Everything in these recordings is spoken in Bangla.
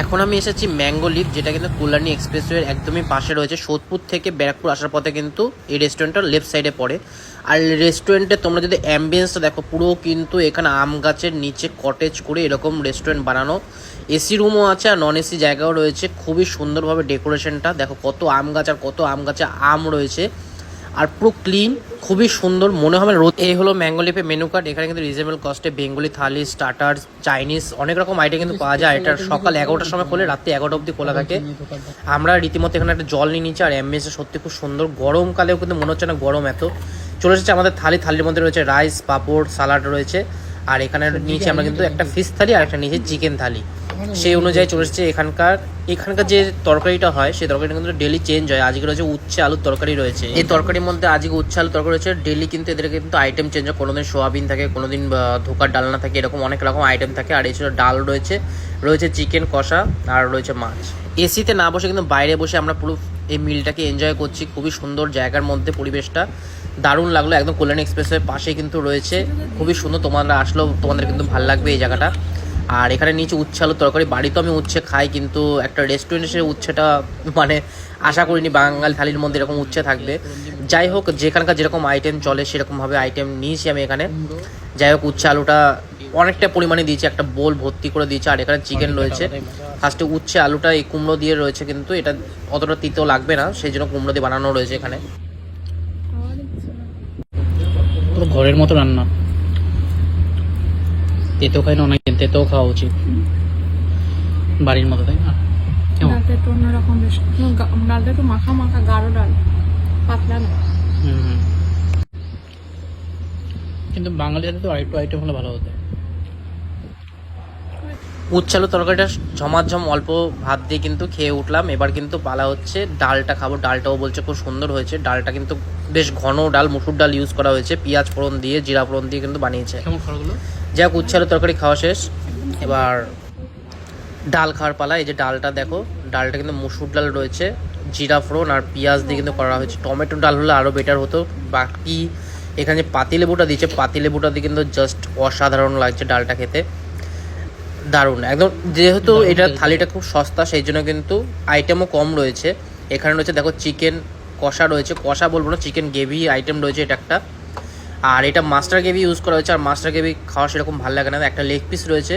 এখন আমি এসেছি ম্যাঙ্গো লিফ যেটা কিন্তু কল্যাণী এক্সপ্রেসওয়ের একদমই পাশে রয়েছে। সোদপুর থেকে ব্যারাকপুর আসার পথে কিন্তু এই রেস্টুরেন্টটা লেফট সাইডে পড়ে। আর রেস্টুরেন্টে তোমরা যদি অ্যাম্বিয়েন্সটা দেখো, পুরো কিন্তু এখানে আম গাছের নিচে কটেজ করে এরকম রেস্টুরেন্ট বানানো। এসি রুমও আছে আর নন এসি জায়গাও রয়েছে। খুবই সুন্দরভাবে ডেকোরেশনটা দেখো কত আম গাছ আর কত আম গাছে আম রয়েছে। আর পুরো ক্লিন খুবই সুন্দর, মনে হবে রোদ এই হলো ম্যাঙ্গো লিপে মেনু কার্ড এখানে কিন্তু রিজনেবল কস্টে বেঙ্গলি থালি স্টার্টার চাইনিজ অনেক রকম আইটেম কিন্তু পাওয়া যায়। এটা সকাল এগারোটার সময় খোলে, রাত্রি এগারোটা অব্দি খোলা থাকে। আমরা রীতিমতো এখানে একটা জল নিয়ে নিচ্ছি, আর অ্যাম্বিয়েন্সটা সত্যি খুব সুন্দর। গরমকালেও কিন্তু মনে হচ্ছে না গরম এত। চলে এসেছে আমাদের থালি, থালির মধ্যে রয়েছে রাইস পাপড় সালাড রয়েছে। আর এখানে নিচে আমরা কিন্তু একটা ফিশ থালি আর একটা নিচে চিকেন থালি। সেই অনুযায়ী চলে এসেছে এখানকার এখানকার যে তরকারিটা হয় সেই তরকারিটা কিন্তু ডেলি চেঞ্জ হয়। আজকে রয়েছে উচ্ছে আলুর তরকারি রয়েছে। এই তরকারির মধ্যে আজকে উচ্ছে আলুর তরকারি রয়েছে। ডেলি কিন্তু এদের কিন্তু আইটেম চেঞ্জ হয়। কোনোদিন সোয়াবিন থাকে কোনোদিন আহ, ধোকার ডালনা থাকে এরকম অনেক রকম আইটেম থাকে। আর এছাড়া ডাল রয়েছে। রয়েছে চিকেন কষা আর রয়েছে মাছ। এসিতে না বসে কিন্তু বাইরে বসে আমরা পুরো এই মিলটাকে এনজয় করছি। খুবই সুন্দর জায়গার মধ্যে পরিবেশটা। দারুণ লাগল, একদম কল্যাণ এক্সপ্রেসের পাশে কিন্তু রয়েছে। খুবই সুন্দর, তোমরা আসলেও তোমাদের কিন্তু ভালো লাগবে এই জায়গাটা। আর এখানে নিচে উচ্ছে আলুর তরকারি বাড়িতেও আমি উচ্ছে খাই, কিন্তু একটা রেস্টুরেন্টে সে উচ্ছেটা মানে আশা করিনি, বাঙালি থালির মধ্যে এরকম উচ্ছে থাকবে। যাই হোক, যেখানকার যেরকম আইটেম চলে, সেরকমভাবে আইটেম নিয়েছি আমি এখানে। যাই হোক, উচ্ছে আলুটা অনেকটা পরিমাণে দিয়েছে, একটা বোল ভর্তি করে দিয়েছে, আর এখানে চিকেন রয়েছে। ফার্স্টে উচ্ছে আলুটা এই কুমড়ো দিয়ে রয়েছে, কিন্তু এটা অতটা তিতেও লাগবে না, সেই জন্য কুমড়ো দিয়ে বানানো রয়েছে এখানে। পুরো ঘরের মতো রান্না। তেতো খাই না অনেকদিন তেতো খাওয়া উচিত। বাড়ির মতো তাই না? কেমন? ডালটা একটু অন্যরকম বেশ। ডালটা একটু মাখা মাখা গাঢ় ডাল পাতলা না। কিন্তু বাঙালিদের তো আরেকটু আইটেম হলে ভালো হতো। উচ্ছে আলুর তরকারিটা ঝমাঝম অল্প ভাত দিয়ে কিন্তু খেয়ে উঠলাম। এবার কিন্তু পালা হচ্ছে ডালটা খাব। ডালটাও বলছে খুব সুন্দর হয়েছে। ডালটা কিন্তু বেশ ঘন ডাল মুসুর ডাল ইউজ করা হয়েছে। পেঁয়াজ ফোড়ন দিয়ে জিরা ফোড়ন দিয়ে কিন্তু বানিয়েছে। কেমন খাবারগুলো যাই হোক উচ্ছে আলুর তরকারি খাওয়া শেষ। এবার ডাল খাওয়ার পালা। এই যে ডালটা দেখো ডালটা কিন্তু মুসুর ডাল রয়েছে। জিরা ফোড়ন আর পেঁয়াজ দিয়ে কিন্তু করা হয়েছে। টমেটো ডাল হলে আরও বেটার হতো। বাকি এখানে যে পাতিলেবুটা দিয়েছে পাতিলেবুটা দিয়ে কিন্তু জাস্ট অসাধারণ লাগছে ডালটা খেতে। দারুণ। একদম যেহেতু এটা থালিটা খুব সস্তা সেই জন্য কিন্তু আইটেমও কম রয়েছে। এখানে রয়েছে দেখো চিকেন কষা রয়েছে। কষা বলব না চিকেন গ্রেভি আইটেম রয়েছে এটা একটা। আর এটা মাস্টার গ্রেভি ইউজ করা হয়েছে আর মাস্টার গ্রেভি খাওয়া সেরকম ভালো লাগে না। একটা লেগ পিস রয়েছে।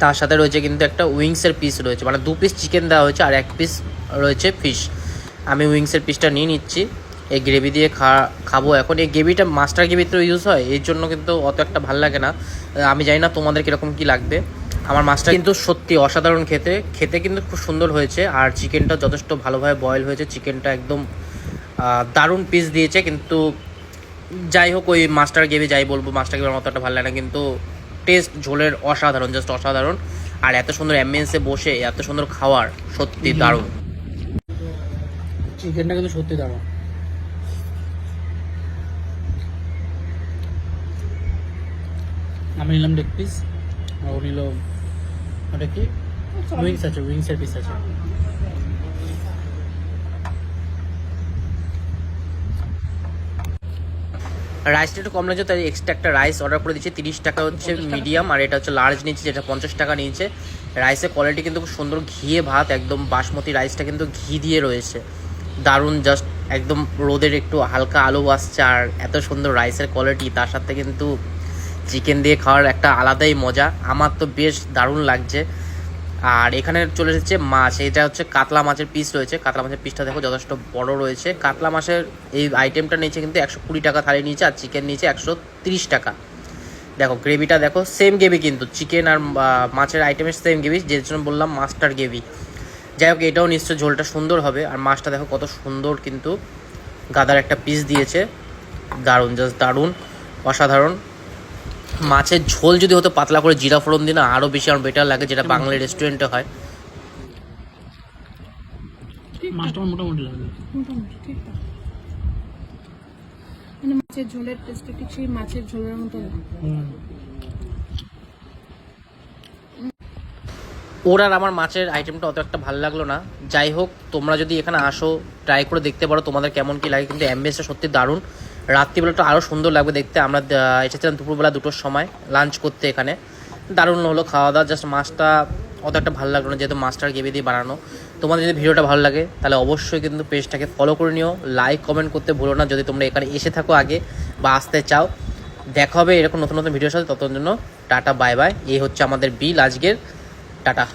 তার সাথে রয়েছে কিন্তু একটা উইংসের পিস রয়েছে। মানে দু পিস চিকেন দেওয়া হয়েছে আর এক পিস রয়েছে ফিশ আমি উইংসের পিসটা নিয়ে নিচ্ছি। এই গ্রেভি দিয়ে খা খাব এখন। এই গ্রেভিটা মাস্টার গ্রেভিতে ইউজ হয় এর জন্য কিন্তু অত একটা ভালো লাগে না। আমি জানি না তোমাদের কীরকম কী লাগবে। আমার মাছটা কিন্তু সত্যি অসাধারণ খেতে। খেতে কিন্তু খুব সুন্দর হয়েছে। আর চিকেনটা যথেষ্ট ভালোভাবে বয়েল হয়েছে। চিকেনটা একদম দারুণ পিস দিয়েছে। কিন্তু যাই হোক ওই মাস্টার গ্রেভি যাই বলব মাস্টার গ্রেভির মতো একটা ভালো লাগে না। কিন্তু টেস্ট ঝোলের অসাধারণ জাস্ট অসাধারণ। আর এত সুন্দর অ্যাম্বিয়েন্সে বসে এত সুন্দর খাওয়ার সত্যি দারুণ। চিকেনটা কিন্তু সত্যি দারুণ। আমি নিলাম লেগ পিস ও নিল ওটা কি? উইংস আছে উইংসের পিস আছে। রাইসটা একটু কম লাগছে তাই এক্সট্রা একটা রাইস অর্ডার করে দিচ্ছি তিরিশ টাকা হচ্ছে মিডিয়াম আর এটা হচ্ছে লার্জ নিচ্ছে যেটা পঞ্চাশ টাকা নিয়েছে। রাইসের কোয়ালিটি কিন্তু খুব সুন্দর ঘিয়ে ভাত একদম বাসমতি রাইসটা কিন্তু ঘি দিয়ে রয়েছে। দারুণ জাস্ট একদম রোদের একটু হালকা আলো আসছে আর এত সুন্দর রাইসের কোয়ালিটি তার সাথে কিন্তু চিকেন দিয়ে খাওয়ার একটা আলাদাই মজা। আমার তো বেশ দারুণ লাগছে। আর এখানে চলে এসেছে মাছ। এটা হচ্ছে কাতলা মাছের পিস রয়েছে। কাতলা মাছের পিসটা দেখো যথেষ্ট বড় রয়েছে। কাতলা মাছের এই আইটেমটা নিয়েছে কিন্তু একশো কুড়ি টাকা থালি নিয়েছে আর চিকেন নিয়েছে একশো তিরিশ টাকা। দেখো গ্রেভিটা দেখো সেম গ্রেভি কিন্তু। চিকেন আর মাছের আইটেমের সেম গ্রেভি যে জন্য বললাম মাছটার গ্রেভি যাই হোক, এটাও নিশ্চয় ঝোলটা সুন্দর হবে। আর মাছটা দেখো কত সুন্দর কিন্তু গাদার একটা পিস দিয়েছে। দারুণ জাস্ট দারুণ। অসাধারণ। মাছের ঝোল যদি হতো পাতলা করে জিরা ফোড়ন দিয়ে না আরও বেশি আমার বেটার লাগে যেটা বাংলা রেস্টুরেন্টে হয়। মাছটা মোটামুটি লাগবে মোটামুটি ঠিক মানে মাছের ঝোলের টেস্টটা ঠিক সেই মাছের ঝোলের মতো ওর আর আমার মাছের আইটেমটা অত একটা ভালো লাগল না। যাই হোক তোমরা যদি এখানে আসো ট্রাই করে দেখতে পারো তোমাদের কেমন কি লাগে কিন্তু অ্যাম্বিয়েন্সটা সত্যি দারুণ। রাত্রিবেলাটা আরও সুন্দর লাগবে দেখতে। আমরা এসেছিলাম দুপুরবেলা দুটোর সময় লাঞ্চ করতে এখানে। দারুণ হলো খাওয়া দাওয়া জাস্ট মাছটা অত একটা ভালো লাগল না, যেহেতু মাস্টার গ্রেভি দিয়ে বানানো। তোমাদের যদি ভিডিওটা ভালো লাগে, তাহলে অবশ্যই কিন্তু পেজটাকে ফলো করে নিও। লাইক কমেন্ট করতে ভুলো না, যদি তোমরা এখানে এসে থাকো আগে বা আসতে চাও। দেখা হবে এরকম নতুন নতুন ভিডিওর সাথে ততক্ষণ জন্য টাটা বাই বাই এই হচ্ছে আমাদের বিল আজকের। টাটা।